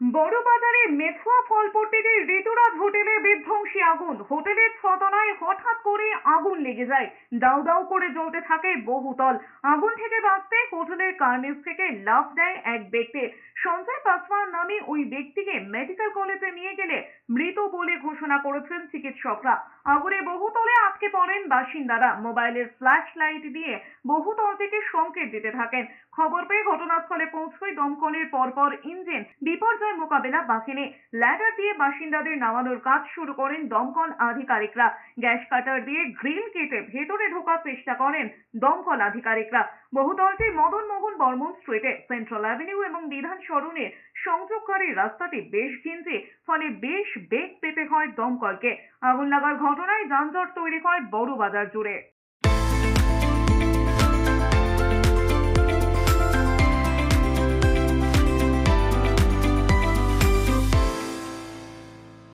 বড় বাজারে ফল ফলপট্টিতে ঋতুরাজ হোটেলে বিধ্বংসী আগুন। হোটেলের ছতলায় হঠাৎ করে আগুন লেগে যায়। দাউ দাউ করে জ্বলতে থাকে বহুতল। আগুন থেকে বাঁচতে হোটেলের কার্নিস থেকে লাফ দেয় এক ব্যক্তি। সঞ্জয় পাসওয়ান নামে ওই ব্যক্তিকে মেডিকেল কলেজে নিয়ে গেলে মৃত বলে ঘোষণা করেছেন চিকিৎসকরা। আগুনে বহুতলে আটকে পড়েন বাসিন্দারা। মোবাইলের ফ্ল্যাশ লাইট দিয়ে বহুতল থেকে সংকেত দিতে থাকেন। খবর পেয়ে ঘটনাস্থলে পৌঁছয় দমকলের পরপর ইঞ্জিন। বিপর্যয় মোকাবেলা বাহিনী ল্যাডার দিয়ে বাসিন্দাদের নামানোর কাজ শুরু করেন দমকল আধিকারিকরা। গ্যাস কাটার দিয়ে গ্রিল কেটে ভেতরে ঢোকার চেষ্টা করেন দমকল আধিকারিকরা। বহুতলটি মদন মোহন বর্মন স্ট্রিটে, সেন্ট্রাল অ্যাভিনিউ এবং বিধান সরণের সংযোগকারী রাস্তাটি বেশ ঘিঞ্চে, ফলে বেশ বেগ হয় দমকলকে। আগুন লাগার ঘটনায় যানজট তৈরি হয় বড় বাজার জুড়ে।